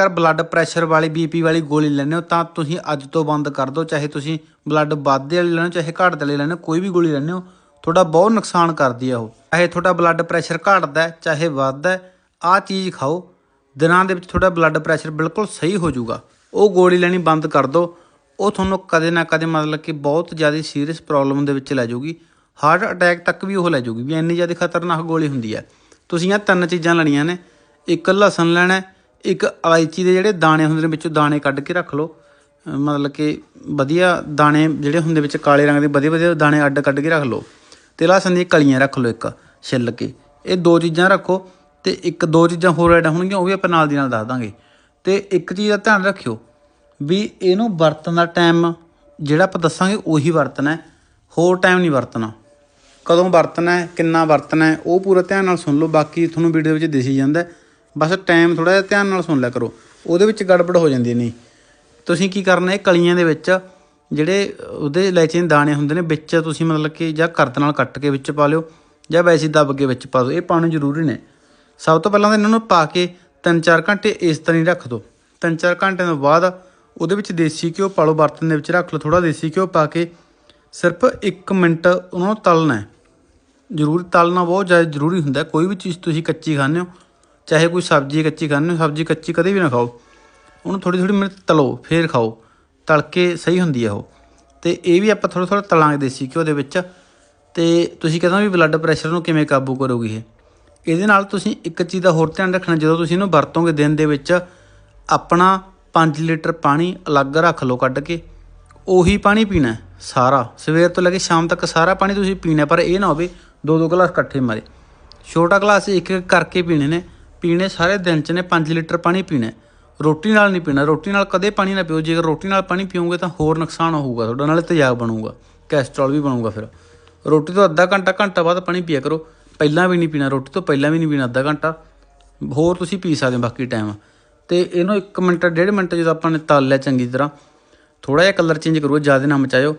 ਅਗਰ blood pressure ਵਾਲੀ BP ਵਾਲੀ ਗੋਲੀ ਲੈਂਦੇ ਹੋ, ਤਾਂ ਤੁਸੀਂ ਅੱਜ ਤੋਂ ਬੰਦ ਕਰ ਦਿਓ, ਚਾਹੇ ਤੁਸੀਂ ਬਲੱਡ ਵੱਧਦੇ ਵਾਲੀ ਲੈਣੇ ਹੋ, ਚਾਹੇ ਘਟਦੇ ਵਾਲੀ ਲੈਣੇ ਹੋ, ਕੋਈ ਵੀ ਗੋਲੀ ਲੈਂਦੇ ਹੋ, ਤੁਹਾਡਾ ਬਹੁਤ ਨੁਕਸਾਨ ਕਰਦੀ ਆ ਉਹ। ਚਾਹੇ ਤੁਹਾਡਾ ਬਲੱਡ ਪ੍ਰੈਸ਼ਰ ਘਟਦਾ ਚਾਹੇ ਵੱਧਦਾ ਆ ਚੀਜ਼ ਖਾਓ, ਦਿਨਾਂ ਦੇ ਵਿੱਚ ਤੁਹਾਡਾ ਬਲੱਡ ਪ੍ਰੈਸ਼ਰ ਬਿਲਕੁਲ ਸਹੀ ਹੋ ਜਾਊਗਾ। ਉਹ ਗੋਲੀ ਲੈਣੀ ਬੰਦ ਕਰ ਦਿਓ, ਉਹ ਤੁਹਾਨੂੰ ਕਦੇ ਨਾ ਕਦੇ ਮਤਲਬ ਕਿ ਬਹੁਤ ਜ਼ਿਆਦਾ ਸੀਰੀਅਸ ਪ੍ਰੋਬਲਮ ਦੇ ਵਿੱਚ ਲੈ ਜਾਊਗੀ ਹਾਰਟ ਅਟੈਕ ਤੱਕ ਵੀ ਉਹ ਲੈ ਜਾਊਗੀ, ਵੀ ਇੰਨੀ ਜ਼ਿਆਦਾ ਖਤਰਨਾਕ ਗੋਲੀ ਹੁੰਦੀ ਹੈ। ਤੁਸੀਂ ਇਹ ਤਿੰਨ ਚੀਜ਼ਾਂ ਲੈਣੀਆਂ ਨੇ, ਇੱਕ ਲਸਣ ਲੈਣਾ ਇੱਕ ਇਲਾਇਚੀ ਦੇ ਜਿਹੜੇ ਦਾਣੇ ਹੁੰਦੇ ਨੇ ਵਿੱਚੋਂ ਦਾਣੇ ਕੱਢ ਕੇ ਰੱਖ ਲਓ। ਮਤਲਬ ਕਿ ਵਧੀਆ ਦਾਣੇ ਜਿਹੜੇ ਹੁੰਦੇ ਵਿੱਚ ਕਾਲੇ ਰੰਗ ਦੇ ਵਧੀਆ ਵਧੀਆ ਦਾਣੇ ਅੱਡ ਕੱਢ ਕੇ ਰੱਖ ਲਓ। ਤੇ ਲਸਣ ਦੀਆਂ ਕਲੀਆਂ ਰੱਖ ਲਓ ਇੱਕ, ਛਿੱਲ ਕੇ। ਇਹ ਦੋ ਚੀਜ਼ਾਂ ਰੱਖੋ ਤੇ ਇੱਕ ਦੋ ਚੀਜ਼ਾਂ ਹੋਰ ਐਡ ਹੋਣਗੀਆਂ, ਉਹ ਵੀ ਆਪਾਂ ਨਾਲ ਦੀ ਨਾਲ ਦੱਸ ਦਾਂਗੇ। ਤੇ ਇੱਕ ਚੀਜ਼ ਦਾ ਧਿਆਨ ਰੱਖਿਓ ਵੀ ਇਹਨੂੰ ਵਰਤਣ ਦਾ ਟਾਈਮ ਜਿਹੜਾ ਆਪਾਂ ਦੱਸਾਂਗੇ ਉਹੀ ਵਰਤਣਾ ਹੈ, ਹੋਰ ਟਾਈਮ ਨਹੀਂ ਵਰਤਣਾ। ਕਦੋਂ ਵਰਤਣਾ ਹੈ, ਕਿੰਨਾ ਵਰਤਣਾ ਹੈ, ਉਹ ਪੂਰਾ ਧਿਆਨ ਨਾਲ ਸੁਣ ਲਓ, ਬਾਕੀ ਤੁਹਾਨੂੰ ਵੀਡੀਓ ਵਿੱਚ ਦਿਸੀ ਜਾਂਦਾ ਹੈ। ਬਸ ਟਾਈਮ ਥੋੜਾ ਜਿਹਾ ਧਿਆਨ ਨਾਲ ਸੁਣ ਲਿਆ ਕਰੋ। ਉਹਦੇ ਵਿੱਚ ਗੜਬੜ ਹੋ ਜਾਂਦੀ ਨਹੀਂ ਤੁਸੀਂ ਕੀ ਕਰਨਾ, ਇਹ ਕਲੀਆਂ ਦੇ ਵਿੱਚ ਜਿਹੜੇ ਉਹਦੇ ਇਲਾਇਚੀ ਦੇ ਦਾਣੇ ਹੁੰਦੇ ਨੇ, ਵਿੱਚ ਤੁਸੀਂ ਮਤਲਬ ਕਿ ਜਾਂ ਕਰਦ ਨਾਲ ਕੱਟ ਕੇ ਵਿੱਚ ਪਾ ਲਿਓ, ਜਾਂ ਵੈਸੇ ਦੱਬ ਕੇ ਵਿੱਚ ਪਾ ਦਿਓ। ਇਹ ਪਾਉਣੇ ਜ਼ਰੂਰੀ ਨੇ। ਸਭ ਤੋਂ ਪਹਿਲਾਂ ਤਾਂ ਇਹਨਾਂ ਨੂੰ ਪਾ ਕੇ 3-4 ਘੰਟੇ ਇਸ ਤਰ੍ਹਾਂ ਹੀ ਰੱਖ ਦਿਓ। 3-4 ਘੰਟਿਆਂ ਤੋਂ ਬਾਅਦ ਉਹਦੇ ਵਿੱਚ ਦੇਸੀ ਘਿਓ ਪਾ ਲਓ, ਬਰਤਨ ਦੇ ਵਿੱਚ ਰੱਖ ਲਓ ਥੋੜਾ ਦੇਸੀ ਘਿਓ ਪਾ ਕੇ ਸਿਰਫ 1 ਮਿੰਟ ਉਹਨਾਂ ਨੂੰ ਤਲਣਾ ਹੈ। ਜ਼ਰੂਰ ਤਲਣਾ ਬਹੁਤ ਜ਼ਿਆਦਾ ਜ਼ਰੂਰੀ ਹੁੰਦਾ ਕੋਈ ਵੀ ਚੀਜ਼ ਤੁਸੀਂ ਕੱਚੀ ਖਾਂਦੇ ਹੋ ਚਾਹੇ ਕੋਈ ਸਬਜ਼ੀ ਕੱਚੀ ਖਾਂਦੇ ਹੋ ਸਬਜ਼ੀ ਕੱਚੀ ਕਦੇ ਵੀ ਨਾ ਖਾਓ। ਉਹਨੂੰ ਥੋੜੀ ਥੋੜੀ ਮਿੰਟ ਤਲੋ, ਫੇਰ ਖਾਓ। ਤਲ ਕੇ ਸਹੀ ਹੁੰਦੀ ਹੈ ਉਹ। ਤੇ ਇਹ ਵੀ ਆਪਾਂ ਥੋੜਾ ਥੋੜਾ ਤਲਾਂਗੇ ਦੇਸੀ ਘਿਓ ਦੇ ਵਿੱਚ। ਤੇ ਤੁਸੀਂ ਕਹਿੰਦੇ ਹੋ ਵੀ ਬਲੱਡ ਪ੍ਰੈਸ਼ਰ ਨੂੰ ਕਿਵੇਂ ਕਾਬੂ ਕਰੋਗੇ ਇਹ? ਇਹਦੇ ਨਾਲ ਤੁਸੀਂ ਇੱਕ ਚੀਜ਼ ਦਾ ਹੋਰ ਧਿਆਨ ਰੱਖਣਾ, ਜਦੋਂ ਤੁਸੀਂ ਇਹਨੂੰ ਵਰਤੋਗੇ ਦਿਨ ਦੇ ਵਿੱਚ, ਆਪਣਾ 5 ਲੀਟਰ ਪਾਣੀ ਅਲੱਗ ਰੱਖ ਲਓ ਕੱਢ ਕੇ। ਉਹੀ ਪਾਣੀ ਪੀਣਾ ਸਾਰਾ। ਸਵੇਰ ਤੋਂ ਲੈ ਕੇ ਸ਼ਾਮ ਤੱਕ ਸਾਰਾ ਪਾਣੀ ਤੁਸੀਂ ਪੀਣਾ, ਪਰ ਇਹ ਨਾ ਹੋਵੇ ਦੋ ਦੋ ਗਲਾਸ ਇਕੱਠੇ ਮਾਰੇ। ਛੋਟਾ ਗਲਾਸ ਇੱਕ ਇੱਕ ਕਰਕੇ ਪੀਣੇ ਨੇ। ਪੀਣੇ ਸਾਰੇ ਦਿਨ ਚ ਨੇ 5 ਲੀਟਰ ਪਾਣੀ ਪੀਣਾ ਰੋਟੀ ਨਾਲ ਨਹੀਂ ਪੀਣਾ, ਰੋਟੀ ਨਾਲ ਕਦੇ ਪਾਣੀ ਨਾ ਪੀਓ। ਜੇਕਰ ਰੋਟੀ ਨਾਲ ਪਾਣੀ ਪੀਓਗੇ ਤਾਂ ਹੋਰ ਨੁਕਸਾਨ ਹੋਊਗਾ, ਤੁਹਾਡਾ ਨਾਲੇ ਤੇਜ਼ਾਬ ਬਣੂਗਾ, ਕੈਸਟਰੋਲ ਵੀ ਬਣੂਗਾ ਫਿਰ। ਰੋਟੀ ਤੋਂ ਅੱਧਾ ਘੰਟਾ ਘੰਟਾ ਬਾਅਦ ਪਾਣੀ ਪੀਆ ਕਰੋ। ਪਹਿਲਾਂ ਵੀ ਨਹੀਂ ਪੀਣਾ, ਰੋਟੀ ਤੋਂ ਪਹਿਲਾਂ ਵੀ ਨਹੀਂ ਪੀਣਾ, ਅੱਧਾ ਘੰਟਾ। ਹੋਰ ਤੁਸੀਂ ਪੀ ਸਕਦੇ ਹੋ ਬਾਕੀ ਟਾਈਮ ਤੇ ਇਹਨੂੰ 1 ਮਿੰਟ, ਡੇਢ ਮਿੰਟ ਜਦੋਂ ਆਪਾਂ ਨੇ ਤਲ ਲਿਆ ਚੰਗੀ ਤਰ੍ਹਾਂ ਥੋੜਾ ਜਿਹਾ ਕਲਰ ਚੇਂਜ ਕਰੋ, ਜ਼ਿਆਦਾ ਨਾ ਮਚਾਇਓ।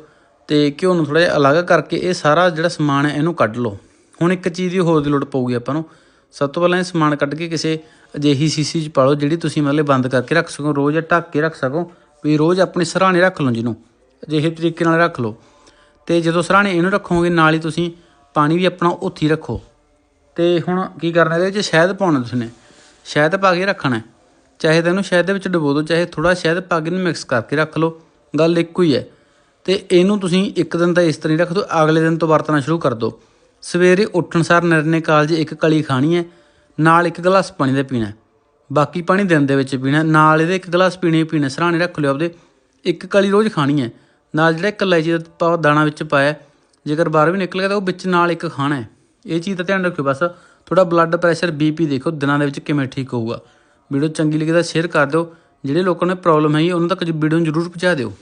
ਤੇ ਘਿਓ ਨੂੰ ਥੋੜਾ ਜਿਹਾ ਅਲੱਗ ਕਰਕੇ ਇਹ ਸਾਰਾ ਜਿਹੜਾ ਸਮਾਨ ਹੈ, ਇਹਨੂੰ ਕੱਢ ਲਓ। ਹੁਣ ਇੱਕ ਚੀਜ਼ ਦੀ ਹੋਰ ਦੀ ਲੋੜ ਪਊਗੀ ਆਪਾਂ ਨੂੰ। ਸਭ ਤੋਂ ਪਹਿਲਾਂ ਇਹ ਸਮਾਨ ਕੱਢ ਕੇ ਕਿਸੇ ਅਜਿਹੀ ਸੀਸੀ 'ਚ ਪਾ ਲਓ ਜਿਹੜੀ ਤੁਸੀਂ ਮਤਲਬ ਬੰਦ ਕਰਕੇ ਰੱਖ ਸਕੋ, ਰੋਜ਼ ਢੱਕ ਕੇ ਰੱਖ ਸਕੋ ਵੀ ਰੋਜ਼ ਆਪਣੇ ਸਰਾਣੇ ਰੱਖ ਲਓ ਜਿਹਨੂੰ, ਅਜਿਹੇ ਤਰੀਕੇ ਨਾਲ ਰੱਖ ਲਓ। ਤੇ ਜਦੋਂ ਸਰਾਣੇ ਇਹਨੂੰ ਰੱਖੋਗੇ, ਨਾਲ ਹੀ ਤੁਸੀਂ ਪਾਣੀ ਵੀ ਆਪਣਾ ਉੱਥੇ ਹੀ ਰੱਖੋ। ਤੇ ਹੁਣ ਕੀ ਕਰਨਾ ਇਹਦੇ ਵਿੱਚ? ਸ਼ਹਿਦ ਪਾਉਣਾ ਤੁਸੀਂ ਨੇ। ਸ਼ਹਿਦ ਪਾ ਕੇ ਰੱਖਣਾ ਚਾਹੇ ਤਾਂ ਇਹਨੂੰ ਸ਼ਹਿਦ ਦੇ ਵਿੱਚ ਡੁਬੋ ਦਿਓ, ਚਾਹੇ ਥੋੜਾ ਸ਼ਹਿਦ ਪਾ ਕੇ ਇਹਨੂੰ ਮਿਕਸ ਕਰਕੇ ਰੱਖ ਲਓ। ਗੱਲ ਇੱਕੋ ਹੀ ਹੈ। ਤੇ ਇਹਨੂੰ ਤੁਸੀਂ ਇੱਕ ਦਿਨ ਤਾਂ ਇਸ ਤਰ੍ਹਾਂ ਹੀ ਰੱਖ ਦਿਓ, ਅਗਲੇ ਦਿਨ ਤੋਂ ਵਰਤਣਾ ਸ਼ੁਰੂ ਕਰ ਦਿਓ। ਸਵੇਰੇ ਉੱਠਣ ਸਾਰ ਨਿਰਣੇ ਕਾਲਜ ਇੱਕ ਕਲੀ ਖਾਣੀ ਹੈ ਨਾਲ ਇੱਕ ਗਲਾਸ ਪਾਣੀ ਦਾ ਪੀਣਾ ਬਾਕੀ ਪਾਣੀ ਦਿਨ ਦੇ ਵਿੱਚ ਪੀਣਾ ਨਾਲ ਇਹਦੇ ਇੱਕ ਗਲਾਸ ਪੀਣੇ ਪੀਣਾ ਸਰਾਣੇ ਰੱਖ ਲਿਓ ਆਪਦੇ, ਇੱਕ ਕਲੀ ਰੋਜ਼ ਖਾਣੀ ਹੈ ਨਾਲ ਜਿਹੜਾ ਇੱਕ ਇਲਾਇਚੀ ਦਾ ਪਾ- ਦਾਣਾ ਵਿੱਚ ਪਾਇਆ ਜੇਕਰ ਬਾਹਰ ਵੀ ਨਿਕਲ ਗਿਆ ਤਾਂ ਉਹ ਵਿੱਚ ਨਾਲ ਇੱਕ ਖਾਣਾ ਹੈ ਇਹ ਚੀਜ਼ ਦਾ ਧਿਆਨ ਰੱਖਿਓ ਬਸ ਥੋੜਾ ਬਲੱਡ ਪ੍ਰੈਸ਼ਰ ਬੀਪੀ ਦੇਖੋ ਦਿਨਾਂ ਦੇ ਵਿੱਚ ਕਿਵੇਂ ਠੀਕ ਹੋਊਗਾ। ਵੀਡੀਓ ਚੰਗੀ ਲੱਗੀ ਤਾਂ ਸ਼ੇਅਰ ਕਰ ਦਿਓ, ਜਿਹੜੇ ਲੋਕਾਂ ਨੂੰ ਪ੍ਰੋਬਲਮ ਹੈਗੀ, ਉਹਨਾਂ ਤੱਕ ਵੀਡੀਓ ਨੂੰ ਜ਼ਰੂਰ ਪਹੁੰਚਾ ਦਿਓ।